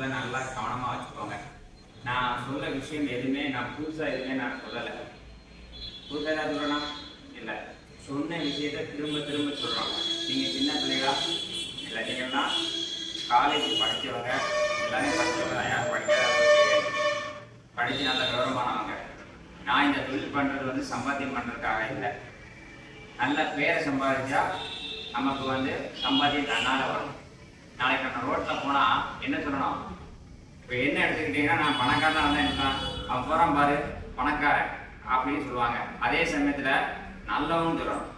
இதை நல்லா கவனமாக வச்சுக்கோங்க. நான் சொல்ல விஷயம் எதுவுமே நான் புதுசாக எதுவுமே நான் சொல்லலை. புதுசாக ஏதாவது சொல்லணும் இல்லை. சொன்ன விஷயத்த திரும்ப திரும்ப சொல்கிறோம் நீங்கள் சின்ன பிள்ளைகளா? இல்லை நீங்கள்லாம் காலேஜ் படித்தவங்க எல்லாமே படித்தவங்க தான் யார் படிக்காதவங்க படித்து நல்ல கௌரவமானவங்க. நான் இந்த தொழில் பண்ணுறது வந்து சம்பாத்தியம் பண்ணுறதுக்காக இல்லை. நல்ல பேரை சம்பாதிச்சா நமக்கு வந்து சம்பாத்தியம் தன்னால் வரும். நாளைக்கு நம்ம ரோட்டில் போனால் என்ன சொல்லணும்? இப்போ என்ன எடுத்துக்கிட்டீங்கன்னா நான் பணக்காரன் வந்து என்ன அவன் போகிறான் பாரு பணக்காரன் அப்படின்னு சொல்லுவாங்க. அதே சமயத்தில் நல்லவன் சொல்லணும்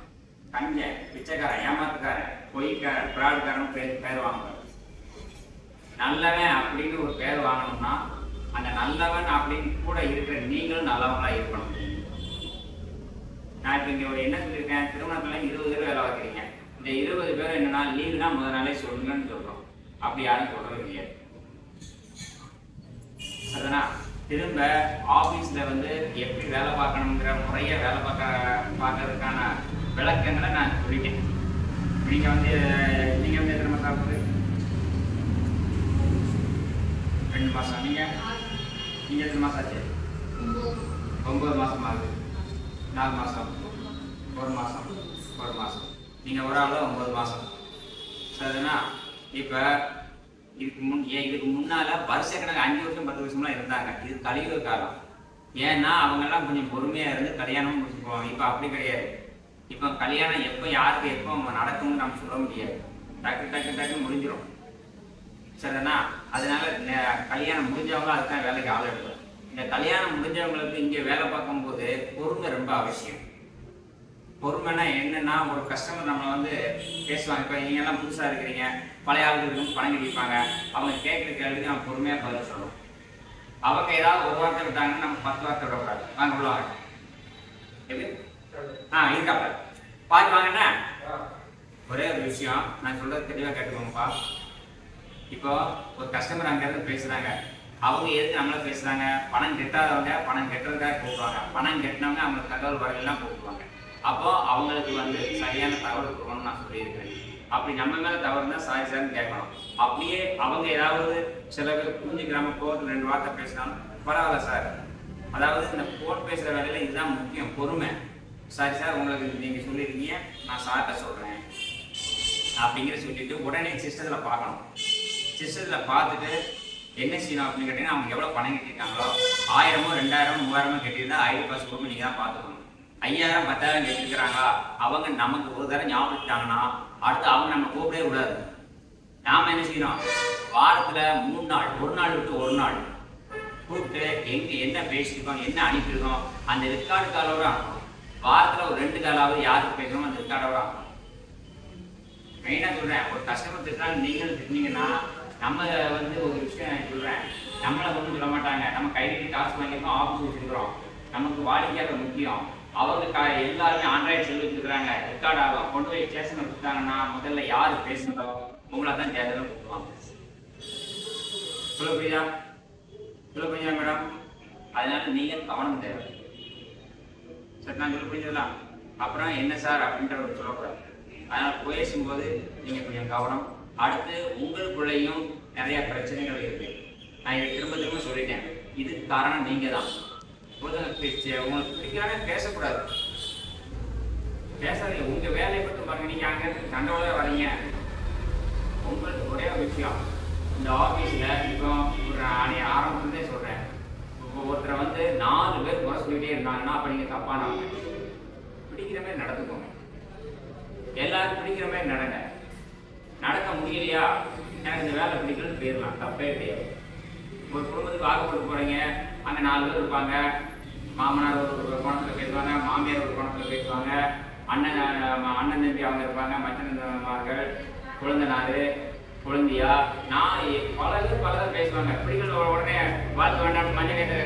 கஞ்ச பிச்சைக்காரன் ஏமாத்துக்காரன் பொய்க்காரன் பிராடுக்காரன் பேர் பேர் வாங்குவார் நல்லவன் அப்படின்னு ஒரு பேர் வாங்கணும்னா அந்த நல்லவன் அப்படின்னு கூட இருக்கிற நீங்களும் நல்லவங்களாக இருக்கணும். நான் இப்போ இங்கே ஒரு என்ன சொல்லியிருக்கேன்? திருமணத்தில் இருபது பேர் வேலை பார்க்குறீங்க. இந்த இருபது பேர் என்னன்னா லீவுனா முதல் நாளே சொல்லுங்கன்னு சொல்கிறோம் அப்படி யாரும் சொல்றது கிடையாது அதனா திரும்ப ஆஃபீஸில் வந்து எப்படி வேலை பார்க்கணுங்கிற முறையை வேலை பார்க்க பார்க்கறதுக்கான விளக்கங்களை நான் சொல்லிட்டேன். நீங்கள் வந்து நீங்கள் வந்து எத்தனை மாதம் ஆகுது? ரெண்டு மாதம் நீங்கள் நீங்கள் எத்தனை மாதம் ஆச்சு? ஒம்பது மாதம் ஆகுது. நாலு மாதம் ஒரு மாதம் ஒரு மாதம் நீங்கள் ஒரு ஆள் ஒம்பது மாதம் சரிண்ணா இப்போ இதுக்கு முன் ஏன் இதுக்கு முன்னால் வருஷக்கணக்கு அஞ்சு வருஷம் பத்து வருஷம்லாம் இருந்தாங்க. இது கலியுக காலம். ஏன்னா அவங்கெல்லாம் கொஞ்சம் பொறுமையாக இருந்து கல்யாணம் முடிச்சு போவாங்க இப்போ அப்படி கிடையாது. இப்போ கல்யாணம் எப்போ யாருக்கு எப்போ நடக்கும்னு நம்ம சொல்ல முடியாது. டக்கு டக்கு டக்கு முடிஞ்சிடும் சரிண்ணா அதனால கல்யாணம் முடிஞ்சவங்க அதுதான் வேலைக்கு ஆள் எடுக்கும் இந்த கல்யாணம் முடிஞ்சவங்களுக்கு இங்கே வேலை பார்க்கும்போது பொறுமை ரொம்ப அவசியம். பொறுமைனா என்னன்னா ஒரு கஸ்டமர் நம்மளை வந்து பேசுவாங்க. இப்போ நீங்க எல்லாம் புதுசாக இருக்கிறீங்க. பழைய ஆளுகளுக்கு பணம் கட்டிப்பாங்க அவங்க கேட்குற கேள்விக்கு நம்ம பொறுமையாக பதில் சொல்லணும். அவங்க ஏதாவது ஒரு வார்த்தை விட்டாங்கன்னா நம்ம பத்து வார்த்தை விடக்கூடாது. வாங்க உள்ள வாங்க. எப்படி? ஆ இருக்காப்ப பார்த்து வாங்கண்ணா ஒரே ஒரு விஷயம். நான் சொல்றது தெளிவாக கேட்டுக்கோங்கப்பா. இப்போ ஒரு கஸ்டமர் அங்கேருந்து பேசுகிறாங்க அவங்க எதுக்கு நம்மள பேசுகிறாங்க பணம் கெட்டாதவங்க பணம் கெட்டுறதுக்காக கூப்பிடுவாங்க. பணம் கெட்டினவங்க அவங்களுக்கு தகவல் வரையெல்லாம் கூப்பிடுவாங்க. அப்போ அவங்களுக்கு வந்து சரியான தகவல் கொடுக்கணும்னு நான் சொல்லியிருக்கிறேன் அப்படி நம்ம மேலே தவறுனா சாரி சார்னு கேட்கணும். அப்படியே அவங்க ஏதாவது சில பேர் புரிஞ்சுக்கிறாம கோவத்தில் ரெண்டு வார்த்தை பேசினாலும் பரவாயில்ல சார். அதாவது இந்த போர்ட் பேசுகிற வேலையில் இதுதான் முக்கியம் பொறுமை. சாரி சார் உங்களுக்கு நீங்கள் சொல்லியிருக்கீங்க நான் சார்கிட்ட சொல்கிறேன் அப்படிங்கிற சொல்லிட்டு உடனே சிஸ்டத்தில் பார்க்கணும். சிஸ்டத்தில் பார்த்துட்டு என்ன செய்யணும் அப்படின்னு கேட்டிங்கன்னா அவங்க எவ்வளோ பணம் கட்டியிருக்காங்களோ ஆயிரமோ ரெண்டாயிரமோ மூவாயிரமோ கட்டியிருந்தா ஆயிரம் பாஸ் கொடுக்கும் நீங்கள் தான் பார்த்துக்கணும். ஐயாயிரம் பத்தாயிரம் கட்டியிருக்கிறாங்களா அவங்க நமக்கு ஒரு தடவை ஞாபகம் விட்டாங்கன்னா அடுத்து அவங்க நம்ம கூப்பிடவே கூடாது. நாம் என்ன செய்யணும் வாரத்தில் மூணு நாள் ஒரு நாள் விட்டு ஒரு நாள் கூப்பிட்டு எங்கே என்ன பேசியிருக்கோம் என்ன அனுப்பியிருக்கோம் அந்த ரெக்கார்டு காலோட ஆகும் வாரத்தில் ஒரு ரெண்டு காலாவது யாருக்கு பேசணும் அந்த ரெக்கார்டோட அனுப்பணும் மெயினாக சொல்கிறேன் ஒரு கஸ்டமர் திட்டினாலும் நீங்களும் திட்டினீங்கன்னா நம்ம வந்து ஒரு விஷயம் சொல்கிறேன் நம்மளை ஒன்றும் சொல்ல மாட்டாங்க. நம்ம கைக்கு காசு வாங்கியிருக்கோம் ஆஃபீஸ் வச்சுருக்கிறோம். நமக்கு வாடிக்கையாளர் முக்கியம். அவங்க கா எல்லாருமே ஆண்ட்ராய்டு சொல்லி வச்சுருக்கிறாங்க. ரெக்கார்ட் ஆகும் கொண்டு போய் ஸ்டேஷன் கொடுத்தாங்கன்னா முதல்ல யார் பேசுனதோ உங்களை தான் தேர்தலில் கொடுப்பாங்க. சொல்ல புரியுதா சொல்ல புரியுதா மேடம். அதனால நீங்கள் கவனம் தேவை. சரி நான் சொல்ல புரியுதுங்களா அப்புறம் என்ன சார் அப்படின்ற ஒரு சொல்லக்கூடாது. அதனால் பேசும்போது நீங்கள் கொஞ்சம் கவனம். அடுத்து உங்களுக்குள்ளேயும் நிறைய பிரச்சனைகள் இருக்கு. நான் இதை திரும்ப திரும்ப சொல்லிட்டேன். இதுக்கு காரணம் நீங்கள் தான் ஒருத்தங்க பேச்சு உங்களுக்கு பிடிக்காம பேசக்கூடாது பேசாதீங்க. உங்கள் வேலையை மட்டும் பாருங்க. நீங்கள் அங்கேருந்து தண்டோட வரீங்க. உங்களுக்கு ஒரே ஒரு விஷயம். இந்த ஆஃபீஸில் இப்போ ஒரு அணி ஆரம்பத்துலேருந்தே சொல்கிறேன் இப்போ ஒருத்தரை வந்து நாலு பேர் குறை சொல்லிட்டே இருந்தாங்கன்னா அப்போ நீங்கள் தப்பானவங்க பிடிக்கிற மாதிரி நடந்துக்கோங்க. எல்லாரும் பிடிக்கிற மாதிரி நடங்க. நடக்க முடியலையா? எனக்கு இந்த வேலை பிடிக்கலன்னு போயிடலாம் தப்பே கிடையாது. ஒரு குடும்பத்துக்கு வாக்கு கொடுக்க போகிறீங்க அங்கே நாலு பேர் இருப்பாங்க. மாமனார் ஒரு கோணத்தில் பேசுவாங்க மாமியார் ஒரு கோணத்தில் பேசுவாங்க அண்ணன் அண்ணன் தம்பி அவங்க இருப்பாங்க மச்சனமார்கள் குழந்தனார் குழந்தையா நான் பல பேர் பல பேர் பேசுவாங்க. பிடிக்கல உடனே வாழ்த்து வேண்டாம் மஞ்சள் நேற்று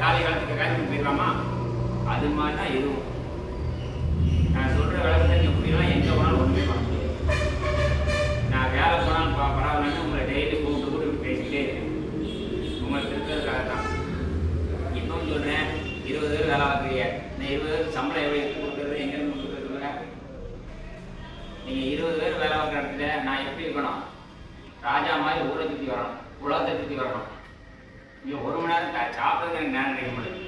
காலை காலத்துக்கு காய்ச்சி போயிடலாமா? அது மாதிரி தான் இதுவும். நான் சொல்ற விளக்கத்தை நீங்க புரியலாம் எங்க போனாலும் ஒன்றுமே பண்ணலாம் இருபது பேர் வேலை பார்க்குறீங்க. இந்த இருபது பேர் சம்பளம் எவ்வளோ எடுத்து கொடுக்குறது எங்கேருந்து கொடுக்குறது நீங்க இருபது பேர் வேலை பார்க்குற இடத்துல நான் எப்படி இருக்கணும்? ராஜா மாதிரி ஊரை சுற்றி வரணும் உலகத்தை சுற்றி வரணும். இங்கே ஒரு மணி நேரம் சா- சாப்பிட்றதுக்கு எனக்கு நேரம் கிடைக்க முடியும்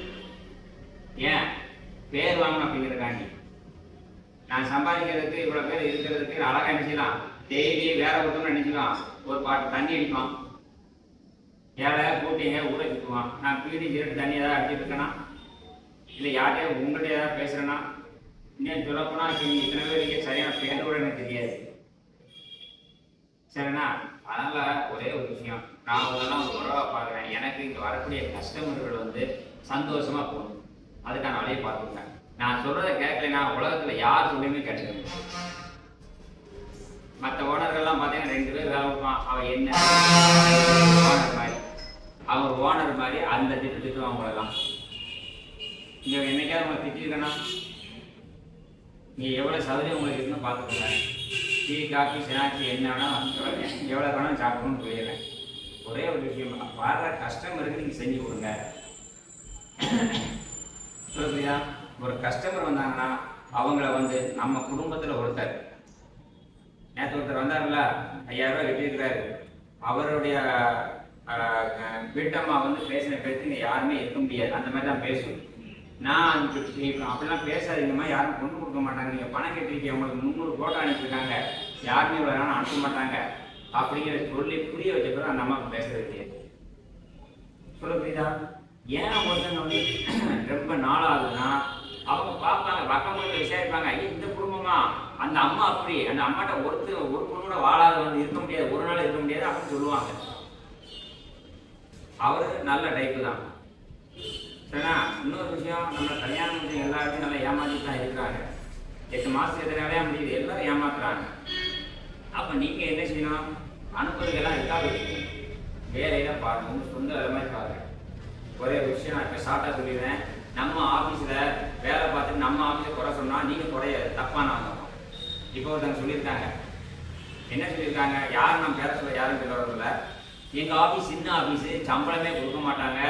ஏன்? பேர் வாங்கணும் அப்படிங்கிறதுக்காண்டி. நான் சம்பாதிக்கிறதுக்கு இவ்வளோ பேர் இருக்கிறதுக்கு அழகாக நினச்சிக்கலாம். டெய்லி வேற ஒருத்தவங்க நினச்சிக்கலாம். ஒரு பாட்டு தண்ணி அடிப்பான். ஏழை கூட்டிங்க ஊரை சுற்றுவான் நான் பீடி சிரட்டு தண்ணி ஏதாவது அடிச்சிட்டு இருக்கேன்னா இல்லை யார்கிட்டயும் உங்கள்கிட்ட ஏதாவது பேசுகிறேன்னா இன்னும் சொல்லப்போனால் இப்போ நீங்கள் இத்தனை பேர் சரியான பேர் கூட எனக்கு தெரியாது. சரிண்ணா? அதனால ஒரே ஒரு விஷயம். நான் அதெல்லாம் ஒரு உறவா பார்க்குறேன். எனக்கு இங்கே வரக்கூடிய கஸ்டமர்கள் வந்து சந்தோஷமா போகணும். அதுக்கான வழியை பார்த்துருக்கேன் நான் சொல்றதை கேட்கலைன்னா உலகத்துல யார் சொல்லியுமே கேட்டுக்கணும் மற்ற ஓனர்கள்லாம் பார்த்தீங்கன்னா ரெண்டு பேர் வேலை கொடுப்பான் அவன் என்ன? ஓனர் மாதிரி. அவன் ஓனர் மாதிரி அந்த திட்டு அவங்களெல்லாம். எல்லாம் இங்கே என்னைக்காவது உங்களை திட்டிருக்கேன்னா நீங்கள் எவ்வளோ சதுரம் உங்களுக்கு இருக்குன்னு பார்த்துக்கோங்க. டீ காஃபி ஸ்நாக்ஸ் என்ன வேணாலும் எவ்வளோ வேணாலும் சாப்பிடணும்னு போயிடுறேன். ஒரே ஒரு விஷயம் தான். வர்ற கஸ்டமருக்கு நீங்கள் செஞ்சு கொடுங்க. புரியுதா ஒரு கஸ்டமர் வந்தாங்கன்னா அவங்கள வந்து நம்ம குடும்பத்தில் ஒருத்தர் நேற்று ஒருத்தர் வந்தார்ல ஐயாயிரம் கட்டியிருக்கிறாரு. அவருடைய வீட்டம்மா வந்து பேசின பேச்சு யாருமே இருக்க முடியாது. அந்த மாதிரி தான் பேசும். நான் அந்த இப்ப அப்படிலாம் பேசாதீங்கம்மா யாரும் கொண்டு கொடுக்க மாட்டாங்க. நீங்கள் பணம் கேட்டிருக்கீங்க. உங்களுக்கு முந்நூறு ஃபோட்டோ அனுப்பியிருக்காங்க யாருமே இவ்வளோ நேரம் அனுப்ப மாட்டாங்க. அப்படிங்கிறத சொல்லி புரிய வச்ச பிறகு அந்த அம்மாவுக்கு பேசுறது தெரியாது. சொல்ல புரியுதா? ஏன் ஒருத்தங்க வந்து ரொம்ப நாளாகுதுன்னா அவங்க பார்ப்பாங்க பக்கம் போய் விசாரிப்பாங்க ஐயா இந்த குடும்பமா? அந்த அம்மா அப்படி. அந்த அம்மாட்ட ஒருத்தர் ஒரு குடும்பம் வாழாத வந்து இருக்க முடியாது. ஒரு நாள் இருக்க முடியாது அப்படின்னு சொல்லுவாங்க. அவரு நல்ல டைப்பு தான். ஏன்னா இன்னொரு விஷயம் நம்ம கல்யாணம் வந்து எல்லாருமே நல்லா ஏமாத்திட்டு தான் இருக்கிறாங்க. எட்டு மாதத்துக்கு எத்தனை முடியுது எல்லாரும் ஏமாத்துறாங்க. அப்போ நீங்கள் என்ன செய்யணும்? அனுப்புறதுக்கெல்லாம் இருக்காது. வேலையில பாருங்க சொந்த வேலை மாதிரி பாருங்க. ஒரே விஷயம் நான் இப்போ ஷார்ட்டாக சொல்லிடுறேன். நம்ம ஆஃபீஸில் வேலை பார்த்துட்டு நம்ம ஆஃபீஸை குறை சொன்னால் நீங்கள் குறைய ஆகும் இப்போ ஒருத்தவங்க சொல்லியிருக்காங்க. என்ன சொல்லியிருக்காங்க? யாரும் நம்ம பேர சொல்ல யாரும் சொல்ல வரதில்லை எங்கள் ஆஃபீஸ் சின்ன ஆஃபீஸு சம்பளமே கொடுக்க மாட்டாங்க.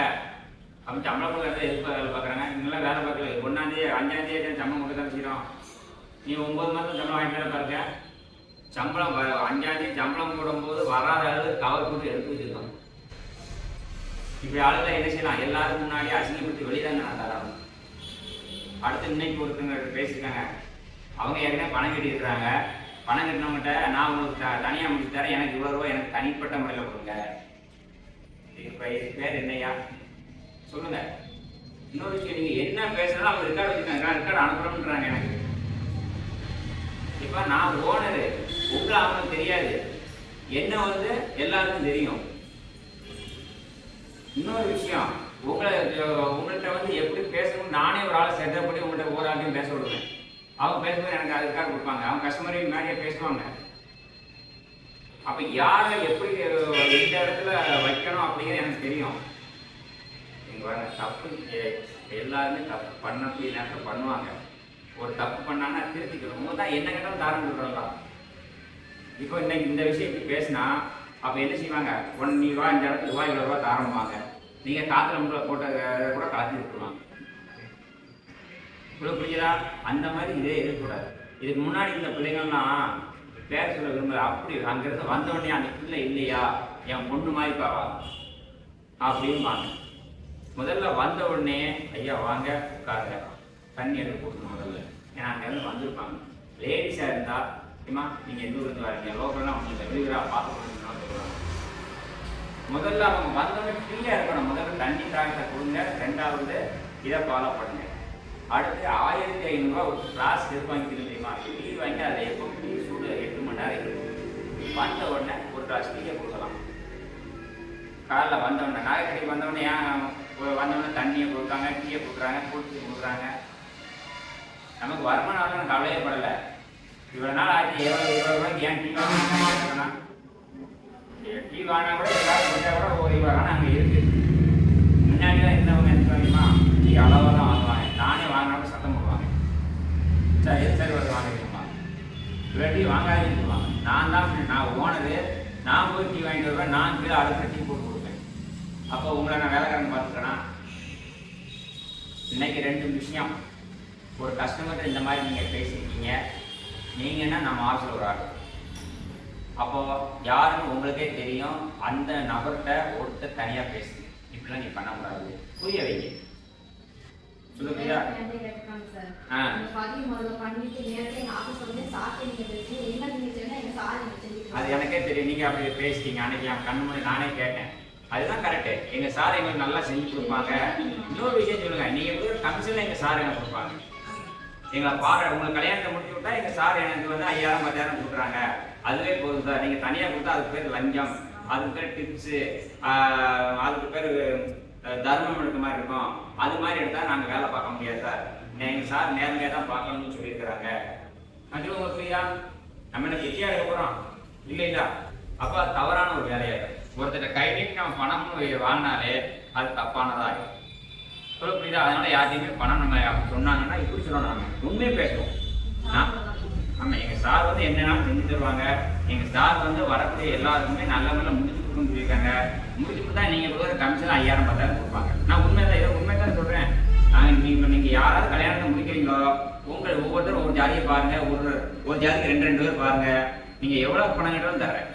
அப்படி சம்பளம் கொடுக்கறத எதிர்ப்பு வேலை பார்க்குறாங்க இங்கெல்லாம் வேலை பார்க்கல ஒன்றாந்தேதி அஞ்சாந்தேதி சம்பளம் கொடுக்க தான் செய்கிறோம் நீ ஒம்பது மாதம் சம்பளம் வாங்கிட்டு வேலை பாருங்க. சம்பளம் வ- அஞ்சாந்தேதி சம்பளம் போடும்போது வராத அளவுக்கு கவர் போட்டு எடுத்து வச்சிருக்கோம். இப்படி ஆளுகளை என்ன செய்யலாம்? எல்லாருக்கும் முன்னாடி அசிங்கப்படுத்தி வெளியில நான் தரணும் அடுத்து இன்னைக்கு ஒருத்தங்க பேசியிருக்காங்க. அவங்க ஏற்கனவே பணம் கட்டியிருக்கிறாங்க. பணம் கட்டினவங்ககிட்ட நான் உங்களுக்கு த- தனியாக முடிச்சு தரேன். எனக்கு இவ்வளோ ரூபா எனக்கு தனிப்பட்ட முறையில் கொடுங்க. பேர் என்னையா சொல்லுங்க. இன்னொரு விஷயம் நீங்க என்ன பேசுனாலும் அவங்க ரெக்கார்டு வச்சுருக்காங்க. ரெக்கார்டு அனுப்புறோம்ன்றாங்க எனக்கு. இப்போ நான் ஓனரு உங்களை அவங்களுக்கு தெரியாது. என்ன வந்து எல்லாருக்கும் தெரியும். இன்னொரு விஷயம் உங்களை உங்கள்கிட்ட வந்து எப்படி பேசணும் நானே ஒரு ஆளை செட்டப் பண்ணி உங்கள்கிட்ட ஒரு ஆளையும் பேச விடுவேன். அவங்க பேசும்போது எனக்கு அதுக்காக கொடுப்பாங்க. அவங்க கஸ்டமரையும் மேலேயே பேசுவாங்க. அப்போ யாரை எப்படி எந்த இடத்துல வைக்கணும் அப்படிங்கிறது எனக்கு தெரியும். செய்வாங்க தப்பு எல்லாருமே தப்பு பண்ணக்கூடிய நேரத்தில் பண்ணுவாங்க. ஒரு தப்பு பண்ணானா திருத்திக்கணும். உங்க தான் என்ன கேட்டாலும் தாரம் கொடுக்கலாம். இப்போ இன்னைக்கு இந்த விஷயம் இப்படி பேசினா அப்போ என்ன செய்வாங்க? ஒன் நீ ரூபா இந்த இடத்துக்கு ரூபா இவ்வளோ ரூபா தாரம்பாங்க. நீங்கள் காற்றுல முறை போட்ட கூட கலத்தி விட்டுருவாங்க இவ்வளோ புரியுதா? அந்த மாதிரி இதே இருக்கக்கூடாது. இதுக்கு முன்னாடி இந்த பிள்ளைங்கள்லாம் பேர் சொல்ல விரும்பல. அப்படி அங்கேருந்து வந்த உடனே அந்த பிள்ளை இல்லையா? என் பொண்ணு மாதிரி பாவா அப்படிம்பாங்க. முதல்ல வந்த உடனே ஐயா வாங்க உட்காருங்க. தண்ணி எடுத்து கொடுக்கணும் முதல்ல. ஏன்னா அங்கேருந்து வந்திருப்பாங்க. லேடிஸாக இருந்தால் ஏமா நீங்கள் எந்த ஊருக்கு வரீங்க? லோக்கல்லாம் உங்களுக்கு வெளியூரா பார்த்து கொடுக்கணும்னு சொல்லுவாங்க முதல்ல அவங்க வந்தவங்க ஃப்ரீயாக இருக்கணும் முதல்ல தண்ணி தாக்கத்தை கொடுங்க. ரெண்டாவது இதை ஃபாலோ பண்ணுங்க. அடுத்து ஆயிரத்தி ஐநூறுரூவா ஒரு கிளாஸ் எதிர்பார்க்கிறது தெரியுமா? லீவ் வாங்கி அதை எப்போ சூடு எட்டு மணி நேரம் இருக்கும். வந்த உடனே ஒரு கிளாஸ் டீயை கொடுக்கலாம். காலைல வந்தவொடனே நாயக்கடிக்கு வந்தவொடனே ஏன் வந்தவொடனே தண்ணியை கொடுக்குறாங்க டீயை கொடுக்குறாங்க கூட்டு கொடுக்குறாங்க. நமக்கு வருமானம் வரணும் கவலையே படலை. இவ்வளோ நாள் ஆச்சு எவ்வளோ இவ்வளோ ரூபாய்க்கு ஏன் டீ வாங்கினா டீ வாங்கினா கூட எல்லாரும் கொடுத்தா கூட ஒரு இவ்வளோ அங்கே இருக்கு. முன்னாடிலாம் இருந்தவங்க என்ன தெரியுமா? டீ அளவாக தான் வாங்குவாங்க. நானே வாங்கினாலும் சத்தம் போடுவாங்க. சரி எது சரி வந்து வாங்கிக்கணுமா? இவ்வளோ டீ வாங்காதீங்கன்னு சொல்லுவாங்க நான் தான் நான் ஓனரு. நான் போய் டீ வாங்கிட்டு வருவேன். நான் கீழே அடுத்த டீ அப்போ உங்களை நான் வேலைக்காரன் பார்த்துக்கிறேன்னா இன்னைக்கு ரெண்டு விஷயம். ஒரு கஸ்டமர்கிட்ட இந்த மாதிரி நீங்கள் பேசியிருக்கீங்க. நீங்கன்னா நம்ம ஆஃபீஸில் ஒரு ஆள். அப்போ யாருன்னு உங்களுக்கே தெரியும். அந்த நபர்கிட்ட ஒருத்தர் தனியா பேசுங்க இப்படிலாம் நீ பண்ணக்கூடாது. புரிய வைங்க. சொல்லு புரியுதா? ஆ. அது எனக்கே தெரியும். நீங்க அப்படி பேசிட்டீங்க. அன்னைக்கு என் கண்ணு முன்னாடி நானே கேட்டேன். அதுதான் கரெக்ட் எங்க சார் எங்களுக்கு நல்லா செஞ்சு கொடுப்பாங்க. இன்னொரு விஷயம் சொல்லுங்க நீங்க கொடுக்குற கமிஷன்ல எங்க சார் எனக்கு கொடுப்பாங்க? எங்களை பாரு உங்களுக்கு கல்யாணத்தை முடிச்சு விட்டா எங்க சார் எனக்கு வந்து ஐயாயிரம் பத்தாயிரம் கொடுக்குறாங்க. அதுவே போதும் சார் நீங்க தனியா கொடுத்தா அதுக்கு பேர் லஞ்சம். அதுக்கு பேர் டிப்ஸ் அதுக்கு பேர் தர்மம் எடுக்க மாதிரி இருக்கும். அது மாதிரி எடுத்தா நாங்க வேலை பார்க்க முடியாது சார் எங்க சார் நேர்மையா தான் பார்க்கணும்னு சொல்லியிருக்கிறாங்க. அஞ்சு உங்களுக்கு ஃப்ரீயா நம்ம என்ன பிச்சையா எடுக்க போறோம்? இல்ல அப்ப தவறான ஒரு வேலையாயிடும் ஒருத்தர் கை நீட்டி நம்ம பணம்னு வாழ்னாலே அது தப்பானதாகும் சொல்ல புரியுதா? அதனால யார்ட்டையுமே பணம் நம்ம அப்படி சொன்னாங்கன்னா இப்படி சொல்லணும் நம்ம உண்மையை பேசுவோம். ஆமாம் எங்கள் சார் வந்து என்னென்னா செஞ்சு தருவாங்க? எங்கள் சார் வந்து வரக்கூடிய எல்லாருக்குமே நல்ல நல்ல முடிச்சு கொடுக்கணும்னு சொல்லியிருக்காங்க. முடிச்சுட்டு கொடுத்தா நீங்கள் கொடுக்குற கமிஷன் ஐயாயிரம் பத்தாயிரம் கொடுப்பாங்க. நான் உண்மை தான் இதை உண்மை தான் சொல்கிறேன் நாங்கள் நீங்கள் நீங்கள் யாராவது கல்யாணத்தை முடிக்கிறீங்களோ உங்கள் ஒவ்வொருத்தரும் ஒரு ஜாதியை பாருங்கள் ஒரு ஒரு ஜாதிக்கு ரெண்டு ரெண்டு பேர் பாருங்கள் நீங்கள் எவ்வளோ பணம் கேட்டாலும் தரேன்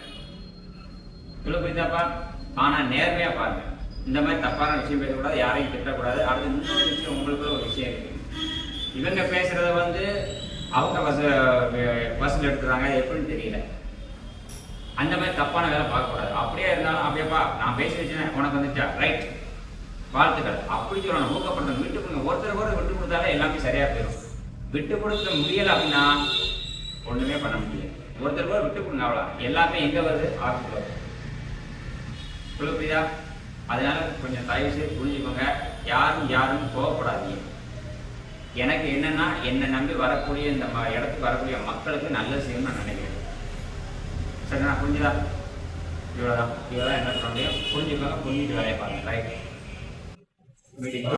சொல்ல புரியுதாப்பா ஆனால் நேர்மையாக பாருங்க. இந்த மாதிரி தப்பான விஷயம் பேசக்கூடாது யாரையும் திட்டக்கூடாது. அடுத்து இன்னொரு விஷயம் உங்களுக்கு ஒரு விஷயம் இருக்கு. இவங்க பேசுறத வந்து அவங்க பஸ் பஸ்ஸில் எடுக்கிறாங்க. எப்படின்னு தெரியல. அந்த மாதிரி தப்பான வேலை பார்க்கக்கூடாது. அப்படியே இருந்தாலும் அப்படியேப்பா நான் பேசி வச்சேன் உனக்கு வந்துச்சா ரைட் வாழ்த்துக்கள். அப்படி சொல்லணும். ஊக்கப்படுத்தணும். விட்டு கொடுங்க. ஒருத்தர் கூட விட்டு கொடுத்தாலே எல்லாமே சரியாக போயிடும். விட்டு கொடுக்க முடியலை அப்படின்னா ஒன்றுமே பண்ண முடியாது. ஒருத்தர் கூட விட்டு கொடுங்க அவ்வளோ எல்லாமே எங்கே வருது? ஆஃபீஸ் வருது. புரியுதா அதனால கொஞ்சம் தயவு செய்து புரிஞ்சுக்கோங்க. யாரும் யாரும் கோவப்படாதீங்க. எனக்கு என்னன்னா என்னை நம்பி வரக்கூடிய இந்த இடத்துக்கு வரக்கூடிய மக்களுக்கு நல்ல செய்யணும்னு நான் நினைக்கிறேன். சரிண்ணா புரிஞ்சுதா? இவ்வளோதான் இவ்வளோதான் என்ன சொல்ல முடியும்? புரிஞ்சுக்கோங்க புரிஞ்சுட்டு வேலையை பாருங்க. Right meeting